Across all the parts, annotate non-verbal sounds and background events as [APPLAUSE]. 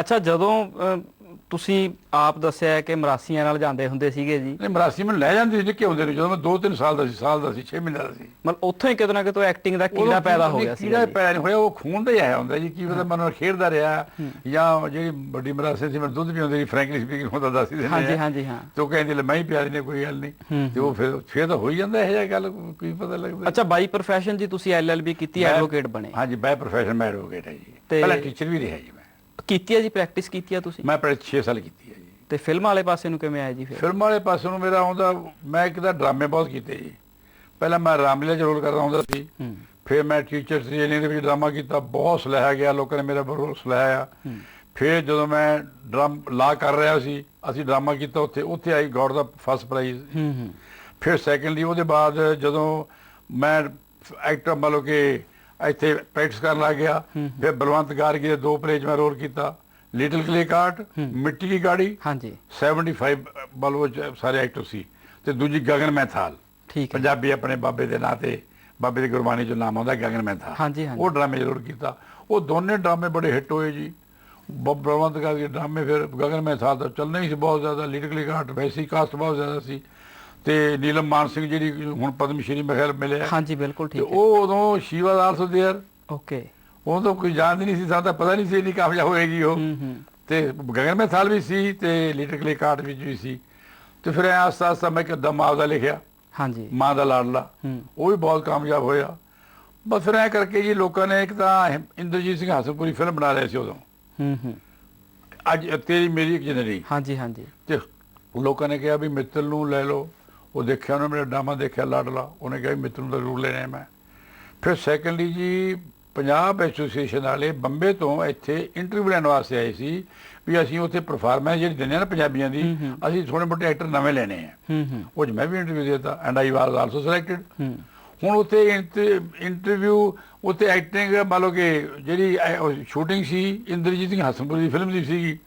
ਅੱਛਾ ਜਦੋਂ ਤੁਸੀਂ ਆਪ ਦੱਸਿਆ ਹੈ ਕਿ ਮਰਾਸੀਆਂ ਨਾਲ ਜਾਂਦੇ ਹੁੰਦੇ ਸੀਗੇ ਜੀ? ਨਹੀਂ ਮਰਾਸੀ ਮੈਨੂੰ ਲੈ ਜਾਂਦੇ ਸੀ ਨਿੱਕੇ ਹੁੰਦੇ ਨੇ ਜਦੋਂ ਮੈਂ 2-3 ਸਾਲ ਦਾ ਸੀ ਸਾਲ ਦਾ ਸੀ 6 ਮਹੀਨੇ ਦਾ ਸੀ। ਮਤਲਬ ਉੱਥੋਂ ਹੀ ਕਿਤੇ ਨਾ ਕਿਤੇ ਐਕਟਿੰਗ ਦਾ ਕੀੜਾ ਉਦੋਂ ਪੈਦਾ ਹੋ ਨਹੀਂ, ਗਿਆ ਸੀ ਕੀੜਾ ਪੈਦਾ ਨਹੀਂ ਹੋਇਆ ਉਹ ਖੂਨ ਦਾ ਹੀ ਆਇਆ ਹੁੰਦਾ ਜੀ ਕੀ ਪਤਾ ਮਨ ਖੇਡਦਾ ਰਿਹਾ। ਜਾਂ ਜਿਹੜੀ ਵੱਡੀ ਮਰਾਸੀ ਸੀ ਮੈਂ ਦੁੱਧ ਪੀਉਂਦੇ ਸੀ ਫ੍ਰੈਂਕਲੀ ਸਪੀਕਿੰਗ ਹੁੰਦਾ ਦੱਸੀ ਦਿੰਦੇ ਹਾਂਜੀ ਆ। ਹਾਂਜੀ ਹਾਂ। ਤੇ ਉਹ ਕਹਿੰਦੇ ਲੈ ਮੈਂ ਹੀ ਪਿਆਰੀ ਨੇ ਕੋਈ ਗੱਲ ਨਹੀਂ। ਤੇ ਉਹ ਫਿਰ ਫਿਰ ਤਾਂ ਹੋ ਹੀ ਜਾਂਦਾ ਇਹ ਜਿਹਾ ਗੱਲ ਕੋਈ ਪਤਾ ਲੱਗਦਾ। ਅੱਛਾ ਬਾਈ ਪ੍ਰੋਫੈਸ਼ਨ ਜੀ ਤੁਸੀਂ ਐਲਐਲਬੀ ਕੀਤੀ ਮੈਂ- ਐਡਵੋਕੇਟ ਬਣੇ। ਹਾਂਜੀ ਬਾਈ ਪ੍ਰੋਫੈਸ਼ਨ ਮੈਂ ਐਡਵੋਕੇਟ ਹੈ ਜੀ। ਤੇ- ਪਹਿਲਾਂ ਟੀਚਰ ਵੀ ਰਿਹਾ ਜੀ ਮੈਂ। ਕੀਤੀ ਹੈ ਜੀ ਪ੍ਰੈਕਟਿਸ ਕੀਤੀ ਹੈ ਤੁਸੀਂ? ਮੈਂ ਪਹਿਲੇ 6 ਸਾਲ ਕੀਤੀ ਹੈ ਜੀ। ਤੇ ਫਿਲਮ ਵਾਲੇ ਪਾਸੇ ਨੂੰ ਕਿਵੇਂ ਆਏ ਜੀ ਫਿਰ? ਫਿਲਮ ਵਾਲੇ ਪਾਸੇ ਨੂੰ ਮੇਰਾ ਆਉਂਦਾ ਮੈਂ ਇੱਕ ਤਾਂ ਡਰਾਮੇ ਬਹੁਤ ਕੀਤੇ ਜੀ। ਪਹਿਲਾਂ ਮੈਂ ਰਾਮਲੀਲਾ ਰੋਲ ਕਰਦਾ ਹੁੰਦਾ ਸੀ। ਫਿਰ ਮੈਂ ਟੀਚਰ ਟ੍ਰੇਨਿੰਗ ਦੇ ਵਿੱਚ ਡਰਾਮਾ ਕੀਤਾ ਬਹੁਤ ਸਲਾਹਿਆ ਗਿਆ ਲੋਕਾਂ ਨੇ ਮੇਰਾ ਰੋਲ ਸਲਾਹਿਆ। ਫਿਰ ਜਦੋਂ ਮੈਂ ਡਰਮ ਲਾ ਕਰ ਰਿਹਾ ਸੀ ਅਸੀਂ ਡਰਾਮਾ ਕੀਤਾ ਉੱਥੇ ਉੱਥੇ I got the first price ਹੂੰ ਹੂੰ। ਫਿਰ ਸੈਕੰਡਲੀ ਉਹਦੇ ਬਾਅਦ ਜਦੋਂ ਮੈਂ ਐਕਟਰ ਮਤਲਬ ਕਿ ਇੱਥੇ ਪ੍ਰੈਕਟਿਸ ਕਰਨ ਲੱਗ ਗਿਆ। ਫਿਰ ਬਲਵੰਤ ਗਾਰਗੀ ਦੇ ਦੋ ਪਲੇਜ ਮੈਂ ਰੋਲ ਕੀਤਾ। ਲਿਟਲ ਕਲੇ ਕਾਰਟ ਮਿੱਟੀ ਦੀ ਗਾੜੀ। ਹਾਂਜੀ। 75 ਬਲਵੋ ਸਾਰੇ ਐਕਟਰ ਸੀ। ਤੇ ਦੂਜੀ ਗਗਨ ਮੈਥਾਲ ਠੀਕ ਹੈ ਪੰਜਾਬੀ ਆਪਣੇ ਬਾਬੇ ਦੇ ਨਾਂ ਤੇ ਬਾਬੇ ਦੀ ਗੁਰਬਾਣੀ ਚੋਂ ਨਾਮ ਆਉਂਦਾ ਗਗਨ ਮੈਥਾਲ ਹਾਂਜੀ, ਹਾਂਜੀ। ਉਹ ਡਰਾਮੇ ਜ਼ਰੂਰ ਕੀਤਾ। ਉਹ ਦੋਨੇ ਡਰਾਮੇ ਬੜੇ ਹਿੱਟ ਹੋਏ ਜੀ। ਬਲਵੰਤ ਗਾਰਗੀ ਦੇ ਡਰਾਮੇ ਫਿਰ ਗਗਨ ਮੈਥਾਲ ਤਾਂ ਚੱਲਣਾ ਹੀ ਸੀ ਬਹੁਤ ਜ਼ਿਆਦਾ। ਲਿਟਲ ਕਲੇ ਕਾਰਟ ਵੈਸੀ ਕਾਸਟ ਬਹੁਤ ਜ਼ਿਆਦਾ ਸੀ। ਤੇ ਨੀਲਮ ਮਾਨ ਸਿੰਘ ਜਿਹੜੀ ਹੁਣ ਪਦਮ ਸ਼੍ਰੀ ਮਹਿਲ ਮਿਲਿਆ ਹਾਂਜੀ ਬਿਲਕੁਲ ਠੀਕ ਹੈ। ਉਹ ਉਦੋਂ she was also there okay. ਉਹ ਤਾਂ ਕੋਈ ਜਾਣਦੀ ਨਹੀਂ ਸੀ ਤਾਂ ਪਤਾ ਨਹੀਂ ਸੀ ਇੰਨੀ ਕਾਮਯਾਬ ਹੋਏਗੀ ਉਹ। ਤੇ ਗਗਨ ਮੈਥਾਲ ਵੀ ਸੀ ਤੇ ਲਿਟਲ ਕਲੇ ਵਿੱਚ ਵੀ ਸੀ। ਤੇ ਫਿਰ ਆਸਤਾ ਆਸਤਾ ਮੈਂ ਇੱਕ ਦਮ ਆਪਦਾ ਲਿਖਿਆ। ਹਾਂਜੀ। ਮਾਂ ਦਾ ਲਾਡਲਾ। ਉਹ ਵੀ ਬਹੁਤ ਕਾਮਯਾਬ ਹੋਇਆ। ਬਸ ਫਿਰ ਐ ਕਰਕੇ ਜੀ ਲੋਕਾਂ ਨੇ ਇੱਕ ਤਾਂ ਇੰਦਰਜੀਤ ਸਿੰਘ ਹਸਨਪੁਰੀ ਫਿਲਮ ਬਣਾ ਲਿਆ ਸੀ ਉਦੋਂ। ਹੂੰ ਹੂੰ। ਅੱਜ ਤੇਰੀ ਮੇਰੀ ਇੱਕ ਜ਼ਿੰਦਗੀ ਹਾਂਜੀ ਹਾਂਜੀ। ਤੇ ਲੋਕਾਂ ਨੇ ਕਿਹਾ ਵੀ ਮਿੱਤਲ ਨੂੰ ਲੈ ਲਓ। ਉਹ ਦੇਖਿਆ ਉਹਨੇ ਮੇਰਾ ਡਰਾਮਾ ਦੇਖਿਆ ਲਾਡਲਾ ਉਹਨੇ ਕਿਹਾ ਵੀ ਮਿੱਤਲ ਨੂੰ ਤਾਂ ਜ਼ਰੂਰ ਲੈਣਾ ਮੈਂ। ਫਿਰ ਸੈਕੰਡਲੀ ਜੀ ਪੰਜਾਬ ਐਸੋਸੀਏਸ਼ਨ ਵਾਲੇ ਬੰਬੇ ਤੋਂ ਇੱਥੇ ਇੰਟਰਵਿਊ ਲੈਣ ਵਾਸਤੇ ਆਏ ਸੀ ਵੀ ਅਸੀਂ ਉੱਥੇ ਪਰਫਾਰਮੈਂਸ ਜਿਹੜੀ ਦਿੰਦੇ ਆ ਨਾ ਪੰਜਾਬੀਆਂ ਦੀ ਅਸੀਂ ਥੋੜੇ ਮੋਟੇ ਐਕਟਰ ਨਵੇਂ ਲੈਣੇ ਆ। ਉਹ ਮੈਂ ਵੀ ਇੰਟਰਵਿਊ ਦਿੱਤਾ and I was also selected ਹੁਣ ਉੱਥੇ ਇੰਟਰਵਿਊ ਉੱਥੇ ਐਕਟਿੰਗ ਮੰਨ ਲਓ ਕਿ ਜਿਹੜੀ ਸ਼ੂਟਿੰਗ ਸੀ ਇੰਦਰਜੀਤ ਸਿੰਘ ਹਸਨਪੁਰੀ ਦੀ ਫਿਲਮ ਦੀ ਸੀਗੀ।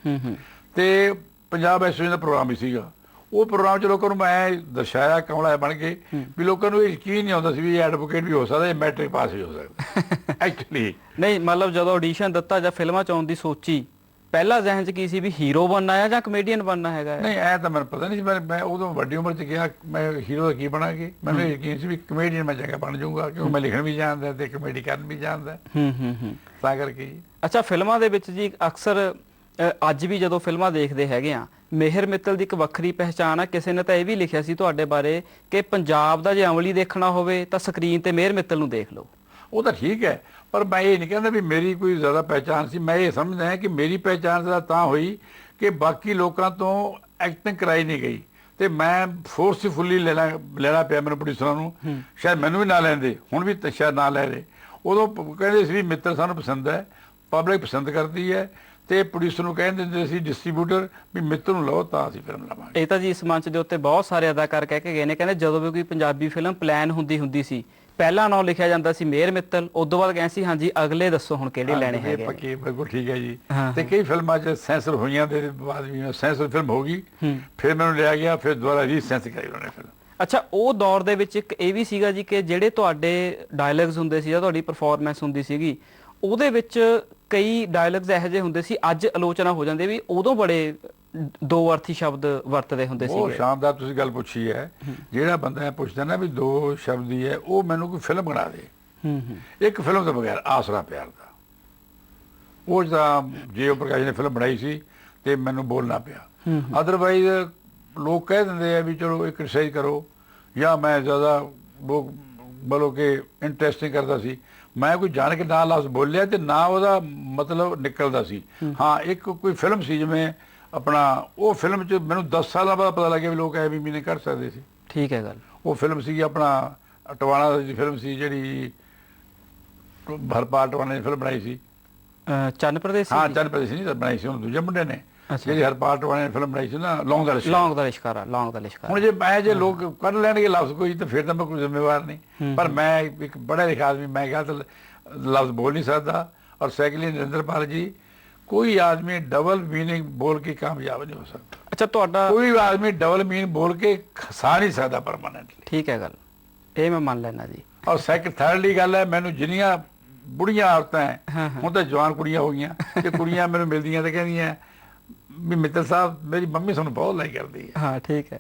ਤੇ ਪੰਜਾਬ ਐਸੋਸੀਏਸ਼ਨ ਦਾ ਪ੍ਰੋਗਰਾਮ ਵੀ ਸੀਗਾ। ਉਹ ਪ੍ਰੋਗਰਾਮ ਚ ਲੋਕਾਂ ਨੂੰ ਮੈਂ ਦਰਸਾਇਆ ਕਮਲਾ ਬਣ ਕੇ ਵੀ ਲੋਕਾਂ ਨੂੰ ਇਹ ਯਕੀਨ ਨਹੀਂ ਆਉਂਦਾ ਸੀ ਵੀ ਐਡਵੋਕੇਟ ਵੀ ਹੋ ਸਕਦਾ ਇਹ ਮੈਟ੍ਰਿਕ ਪਾਸ ਵੀ ਹੋ ਸਕਦਾ। [LAUGHS] ਐਕਚੁਅਲੀ ਨਹੀਂ ਮਤਲਬ ਜਦੋਂ ਆਡੀਸ਼ਨ ਦਿੱਤਾ ਜਾਂ ਫਿਲਮਾਂ ਚ ਆਉਣ ਦੀ ਸੋਚੀ ਪਹਿਲਾ ਜ਼ਿਹਨ ਚ ਕੀ ਸੀ ਵੀ ਹੀਰੋ ਬਣਨਾ ਹੈ ਜਾਂ ਕਮੇਡੀਅਨ ਬਣਨਾ ਹੈਗਾ? ਨਹੀਂ ਐ ਤਾਂ ਮੈਨੂੰ ਪਤਾ ਨਹੀਂ ਸੀ ਮੈਂ ਮੈਂ ਉਦੋਂ ਵੱਡੀ ਉਮਰ ਚ ਗਿਆ ਮੈਂ ਹੀਰੋ ਦਾ ਕੀ ਬਣਾਂਗੇ? ਮੈਨੂੰ ਯਕੀਨ ਸੀ ਵੀ ਕਮੇਡੀਅਨ ਮੈਂ ਜਗ੍ਹਾ ਬਣ ਜਾਊਂਗਾ ਕਿਉਂਕਿ ਮੈਂ ਲਿਖਣ ਵੀ ਜਾਣਦਾ ਤੇ ਕਮੇਡੀ ਕਰਨ ਵੀ ਜਾਣਦਾ। ਹੂੰ ਹੂੰ ਹੂੰ। ਤਾਂ ਕਰਕੇ ਅੱਛਾ ਫਿਲਮਾਂ ਦੇ ਵਿੱਚ ਜੀ ਅਕਸਰ ਅੱਜ ਵੀ ਜਦੋਂ ਫਿਲਮਾਂ ਦੇਖਦੇ ਹੈਗੇ ਆ ਮਿਹਰ ਮਿੱਤਲ ਦੀ ਇੱਕ ਵੱਖਰੀ ਪਹਿਚਾਣ ਆ ਕਿਸੇ ਨੇ ਤਾਂ ਇਹ ਵੀ ਲਿਖਿਆ ਸੀ ਤੁਹਾਡੇ ਬਾਰੇ ਕਿ ਪੰਜਾਬ ਦਾ ਜੇ ਅਮਲੀ ਦੇਖਣਾ ਹੋਵੇ ਤਾਂ ਸਕਰੀਨ ਤੇ ਮਿਹਰ ਮਿੱਤਲ ਨੂੰ ਦੇਖ ਲਓ। ਉਹ ਤਾਂ ਠੀਕ ਹੈ ਪਰ ਮੈਂ ਇਹ ਨਹੀਂ ਕਹਿੰਦਾ ਵੀ ਮੇਰੀ ਕੋਈ ਜ਼ਿਆਦਾ ਪਹਿਚਾਨ ਸੀ ਮੈਂ ਇਹ ਸਮਝਦਾ ਹਾਂ ਕਿ ਮੇਰੀ ਪਹਿਚਾਨ ਜ਼ਿਆਦਾ ਤਾਂ ਹੋਈ ਕਿ ਬਾਕੀ ਲੋਕਾਂ ਤੋਂ ਐਕਟਿੰਗ ਕਰਾਈ ਨਹੀਂ ਗਈ ਤੇ ਮੈਂ ਫੋਰਸਫੁਲੀ ਲੈਣਾ ਲੈਣਾ ਪਿਆ ਮੈਨੂੰ ਪ੍ਰੋਡਿਊਸਰਾਂ ਨੂੰ ਸ਼ਾਇਦ ਮੈਨੂੰ ਵੀ ਨਾ ਲੈਂਦੇ ਹੁਣ ਵੀ ਸ਼ਾਇਦ ਨਾ ਲੈ ਰਹੇ। ਉਦੋਂ ਕਹਿੰਦੇ ਸੀ ਵੀ ਮਿੱਤਰ ਸਾਨੂੰ ਪਸੰਦ ਹੈ ਪਬਲਿਕ ਪਸੰਦ ਕਰਦੀ ਹੈ ਤੇ ਪ੍ਰੋਡਿਊਸਰ ਨੂੰ ਕਹਿੰਦੇ ਹੁੰਦੇ ਸੀ ਡਿਸਟ੍ਰੀਬਿਊਟਰ ਵੀ ਮਿੱਤਰ ਨੂੰ ਲਓ ਤਾਂ ਅਸੀਂ ਫਿਲਮ ਲਾਵਾਂਗੇ। ਇਹ ਤਾਂ ਜੀ ਇਸ ਮੰਚ ਦੇ ਉੱਤੇ ਬਹੁਤ ਸਾਰੇ ਅਦਾਕਾਰ ਕਹਿ ਕੇ ਗਏ ਨੇ ਕਹਿੰਦੇ ਜਦੋਂ ਵੀ ਕੋਈ ਪੰਜਾਬੀ ਫਿਲਮ ਪਲਾਨ ਹੁੰਦੀ ਹੁੰਦੀ ਸੀ ਪਹਿਲਾ ਨਾਮ ਲਿਖਿਆ ਜਾਂਦਾ ਸੀ ਮੇਰ ਮਿੱਤਲ ਉਦੋਂ ਬਾਅਦ ਕਹਿੰਦੇ ਸੀ ਹਾਂਜੀ ਅਗਲੇ ਦੱਸੋ ਹੁਣ ਕਿਹੜੇ ਲੈਣੇ ਇਹ ਹੈਗੇ ਨੇ। ਪੱਕੀ ਬਿਲਕੁਲ ਠੀਕ ਹੈ ਜੀ। ਤੇ ਕਈ ਫਿਲਮਾਂ 'ਚ ਸੈਂਸਰ ਹੋਈਆਂ ਦੇ ਬਾਅਦ ਵੀ ਸੈਂਸਰ ਫਿਲਮ ਹੋ ਗਈ। ਫਿਰ ਮੈਨੂੰ ਲਿਆ ਗਿਆ ਫਿਰ ਦੁਬਾਰਾ ਰੀਸੈਂਸ ਕਰਾਈ ਉਹਨੇ ਫਿਲਮ। ਅੱਛਾ ਉਹ ਦੌਰ ਦੇ ਵਿੱਚ ਇੱਕ ਇਹ ਵੀ ਸੀਗਾ ਜੀ ਕਿ ਜਿਹੜੇ ਤੁਹਾਡੇ ਡਾਇਲੌਗਸ ਹੁੰਦੇ ਸੀ ਜਾਂ ਤੁਹਾਡੀ ਪਰਫਾਰਮੈਂਸ ਹੁੰਦੀ ਸੀਗੀ ਉਹਦੇ ਵਿੱਚ ਕਈ ਡਾਇਲੌਗਸ ਇਹੋ ਜਿਹੇ ਹੁੰਦੇ ਸੀ ਅੱਜ ਆਲੋਚਨਾ ਹੋ ਜਾਂਦੀ ਵੀ ਉਦੋਂ ਬੜੇ ਦੋ ਅਰਥੀ ਸ਼ਬਦ ਵਰਤਦੇ ਹੁੰਦੇ ਬਹੁਤ ਸੀਗੇ। ਸ਼ਾਨਦਾਰ ਤੁਸੀਂ ਗੱਲ ਪੁੱਛੀ ਹੈ ਜਿਹੜਾ ਬੰਦਾ ਇਹ ਪੁੱਛਦਾ ਨਾ ਵੀ ਦੋ ਸ਼ਬਦ ਹੀ ਹੈ ਉਹ ਮੈਨੂੰ ਕੋਈ ਫਿਲਮ ਬਣਾ ਦੇ। ਹੂੰ ਹੂੰ। ਇੱਕ ਫਿਲਮ ਤੋਂ ਬਗੈਰ ਆਸਰਾ ਪਿਆਰ ਦਾ। ਉਹ ਤਾਂ ਜੀਓ ਪ੍ਰਕਾਸ਼ ਨੇ ਫਿਲਮ ਬਣਾਈ ਸੀ ਤੇ ਮੈਨੂੰ ਬੋਲਣਾ ਪਿਆ। ਅਦਰਵਾਈਜ਼ ਲੋਕ ਕਹਿ ਦਿੰਦੇ ਆ ਵੀ ਚਲੋ ਇਹ ਕ੍ਰਿਟਿਸਾਈਜ਼ ਕਰੋ। ਜਾਂ ਮੈਂ ਜ਼ਿਆਦਾ ਬਲੋ ਕਿ ਇੰਟਰਸਟਿੰਗ ਕਰਦਾ ਸੀ। ਮੈਂ ਕੋਈ ਜਾਣ ਕੇ ਨਾ ਲਫ਼ਜ਼ ਬੋਲਿਆ ਤੇ ਨਾ ਉਹਦਾ ਮਤਲਬ ਨਿਕਲਦਾ ਸੀ। ਹਾਂ। ਇੱਕ ਕੋਈ ਫਿਲਮ ਸੀ ਜਿਵੇਂ ਆਪਣਾ ਉਹ ਫਿਲਮ 'ਚ ਮੈਨੂੰ 10 ਸਾਲਾਂ ਬਾਅਦ ਪਤਾ ਲੱਗਿਆ ਵੀ ਲੋਕ ਐ ਵੀ ਮੀਨੇ ਕਰ ਸਕਦੇ ਸੀ। ਠੀਕ ਹੈ ਗੱਲ। ਉਹ ਫਿਲਮ ਸੀ ਆਪਣਾ ਟਵਾਣਾ ਦੀ ਫਿਲਮ ਸੀ ਜਿਹੜੀ ਭਰਪਾਲ ਟਵਾਣਾ ਦੀ ਫਿਲਮ ਬਣਾਈ ਸੀ। ਚੰਨ ਪ੍ਰਦੇਸ਼ ਹਾਂ ਚੱਲ ਪਈ ਸੀ ਨਹੀਂ ਬਣਾਈ ਸੀ ਉਹ ਦੂਜੇ ਮੁੰਡੇ ਨੇ। ਜਿਹੜੀ ਹਰਪਾਲ ਟਵਾਣਾ ਦੀ ਫਿਲਮ ਬਣਾਈ ਸੀ ਨਾ ਲੌਂਗ ਦਾ ਲਿਸ਼ਕ। ਲੌਂਗ ਦਾ ਲਿਸ਼ਕਾਰਾ ਲੌਂਗ ਦਾ ਲਿਸ਼ਕਾਰਾ। ਹੁਣ ਜੇ ਮੈਂ ਜੇ ਲੋਕ ਕੱਢ ਲੈਣਗੇ ਲਫ਼ਜ਼ ਕੋਈ ਤਾਂ ਫਿਰ ਤਾਂ ਮੈਂ ਕੋਈ ਜ਼ਿੰਮੇਵਾਰ ਨਹੀਂ। ਪਰ ਮੈਂ ਇੱਕ ਬੜਾ ਲਿਖਾ ਆਦਮੀ ਮੈਂ ਗਲਤ ਲਫ਼ਜ਼ ਬੋਲ ਨਹੀਂ ਸਕਦਾ। ਔਰ ਸੈਕੰਡਲੀ ਨਰਿੰਦਰਪਾਲ ਜੀ ਕੋਈ ਆਦਮੀ ਡਬਲ ਮੀਨਿੰਗ ਬੋਲ ਕੇ ਕਾਮਯਾਬ ਨਹੀਂ ਹੋ ਸਕਦਾ। ਅੱਛਾ ਤੁਹਾਡਾ ਕੋਈ ਆਦਮੀ ਡਬਲ ਮੀਨ ਬੋਲ ਕੇ ਖਸਾ ਨਹੀਂ ਸਕਦਾ ਪਰਮਾਨੈਂਟਲੀ ਠੀਕ ਹੈ ਗੱਲ। ਇਹ ਮੈਂ ਮੰਨ ਲੈਣਾ ਜੀ। ਔਰ ਸੈਕੰਡ ਥਰਡਲੀ ਗੱਲ ਹੈ ਮੈਨੂੰ ਜਿੰਨੀਆਂ ਬੁੜੀਆਂ ਔਰਤਾਂ। ਹੁਣ ਤਾਂ ਜਵਾਨ ਕੁੜੀਆਂ ਹੋ ਗਈਆਂ। ਤੇ ਕੁੜੀਆਂ ਮੈਨੂੰ ਮਿਲਦੀਆਂ ਤੇ ਕਹਿੰਦੀਆਂ ਵੀ ਮਿੱਤਲ ਸਾਹਿਬ ਮੇਰੀ ਮੰਮੀ ਤੁਹਾਨੂੰ ਬਹੁਤ ਲਾਈਕ ਕਰਦੀ ਹੈ। ਹਾਂ ਠੀਕ ਹੈ।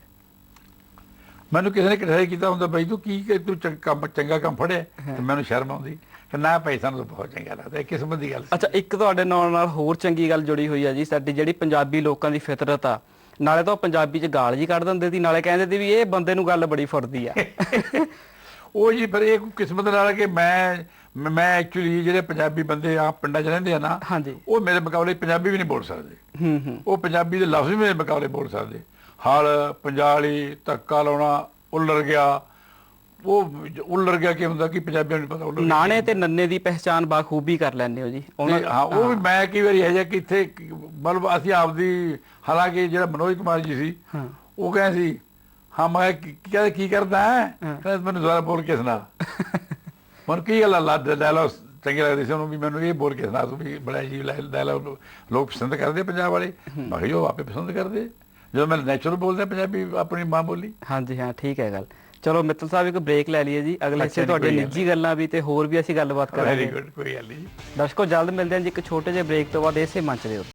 ਮੈਨੂੰ ਕਿਸੇ ਨੇ ਕ੍ਰਿਟਿਸਾਈਜ਼ ਕੀਤਾ ਹੁੰਦਾ ਬਈ ਤੂੰ ਕੀ ਕਿ ਤੂੰ ਚੰਗ- ਕੰਮ ਚੰਗਾ ਕੰਮ ਫੜਿਆ ਤੇ ਮੈਨੂੰ ਸ਼ਰਮ ਆਉਂਦੀ। ਕਿ ਨਾ ਭਾਈ ਸਾਨੂੰ ਤਾਂ ਬਹੁਤ ਚੰਗਾ ਲੱਗਦਾ ਇਹ ਕਿਸਮਤ ਦੀ ਗੱਲ। ਅੱਛਾ ਇੱਕ ਤੁਹਾਡੇ ਨਾਲ ਨਾਲ ਹੋਰ ਚੰਗੀ ਗੱਲ ਜੁੜੀ ਹੋਈ ਆ ਜੀ ਸਾਡੀ ਜਿਹੜੀ ਪੰਜਾਬੀ ਲੋਕਾਂ ਦੀ ਫਿਤਰਤ ਆ। ਨਾਲੇ ਤਾਂ ਪੰਜਾਬੀ ਚ ਗਾਲ ਜੀ ਕੱਢ ਦਿੰਦੇ ਸੀ ਨਾਲੇ ਕਹਿੰਦੇ ਸੀ ਵੀ ਇਹ ਬੰਦੇ ਨੂੰ ਗੱਲ ਬੜੀ ਫੁਰਦੀ ਆ। [LAUGHS] ਉਹ ਜੀ ਫਿਰ ਇਹ ਕਿਸਮਤ ਨਾਲ ਕਿ ਮੈਂ ਮੈਂ- ਐਕਚੁਅਲੀ ਜਿਹੜੇ ਪੰਜਾਬੀ ਬੰਦੇ ਆ ਪਿੰਡਾਂ 'ਚ ਰਹਿੰਦੇ ਆ ਨਾ ਉਹ ਮੇਰੇ ਮੁਕਾਬਲੇ ਪੰਜਾਬੀ ਵੀ ਨਹੀਂ ਬੋਲ ਸਕਦੇ। ਹੂੰ ਹੂੰ। ਉਹ ਪੰਜਾਬੀ ਦੇ ਲਫ਼ਜ਼ ਵੀ ਮੇਰੇ ਮੁਕਾਬਲੇ ਬੋਲ ਸਕਦੇ। ਹਲ ਪੰਜਾਲੀ ਧੱਕਾ ਲਾਉਣਾ ਉੱਲਰ ਗਿਆ। ਉਹ ਉੱਲਰ ਗਿਆ ਕੀ ਹੁੰਦਾ ਕਿ ਪੰਜਾਬੀਆਂ ਨੂੰ ਪਤਾ ਉੱਲਰ ਨਾਣੇ ਤੇ ਨੰਨੇ ਦੀ ਪਹਿਚਾਨ ਬਾਖੂਬੀ ਕਰ ਲੈਂਦੇ ਹੋ ਜੀ। ਹਾਂ ਉਹ ਵੀ ਮੈਂ ਕਈ ਵਾਰੀ ਇਹ ਜਿਹਾ ਕਿ ਇੱਥੇ ਮਤਲਬ ਅਸੀਂ ਆਪਦੀ ਹਾਲਾਂਕਿ ਜਿਹੜਾ ਮਨੋਜ ਕੁਮਾਰ ਜੀ ਸੀ ਹਾਂ। ਉਹ ਕਹਿੰਦੇ ਸੀ ਹਾਂ ਮੈਂ ਕੀ ਕਰਦਾ ਹੈ? ਹਾਂ। ਕਹਿੰਦਾ ਮੈਨੂੰ ਦੁਬਾਰਾ ਬੋਲ ਕੇ ਸੁਣਾ। ਮਨ ਕੀ ਗੱਲ ਲਾ ਡਾਇਲੌਗ ਚੰਗੇ ਲੱਗਦੇ ਸੀ ਉਹਨੂੰ ਵੀ ਮੈਨੂੰ ਇਹ ਬੋਲ ਕੇ ਸੁਣਾ ਤੂੰ ਵੀ ਬੜਾ ਜੀ ਡਾਇਲੌਗ ਲੋਕ ਪਸੰਦ ਕਰਦੇ ਪੰਜਾਬ ਵਾਲੇ। ਮੈਂ ਕਿਹਾ ਜੀ ਉਹ ਆਪੇ ਪਸੰਦ ਕਰਦੇ। ਜਦੋਂ ਮੈਂ ਨੈਚੁਰਲ ਬੋਲਦਾ ਪੰਜਾਬੀ ਆਪਣੀ ਮਾਂ ਬੋਲੀ। ਹਾਂਜੀ ਹਾਂ ਠੀਕ ਹੈ ਗੱਲ। ਚਲੋ ਮਿੱਤਲ ਸਾਹਿਬ ਇੱਕ ਬ੍ਰੇਕ ਲੈ ਲਈਏ ਜੀ। ਅਗਲੇ ਜੀ, ਤੁਹਾਡੇ ਨਿੱਜੀ ਗੱਲਾਂ ਵੀ ਤੇ ਹੋਰ ਵੀ ਅਸੀਂ ਗੱਲਬਾਤ ਵੈਰੀ ਕਰਾਂਗੇ। ਗੁੱਡ ਕੋਈ ਗੱਲ ਨਹੀਂ। ਦਰਸ਼ਕੋ ਜਲਦ ਮਿਲਦੇ ਹਾਂ ਜੀ ਇੱਕ ਛੋਟੇ ਜਿਹੇ ਬ੍ਰੇਕ ਤੋਂ ਬਾਅਦ ਇਸੇ ਮੰਚ ਦੇ ਉੱਤੇ।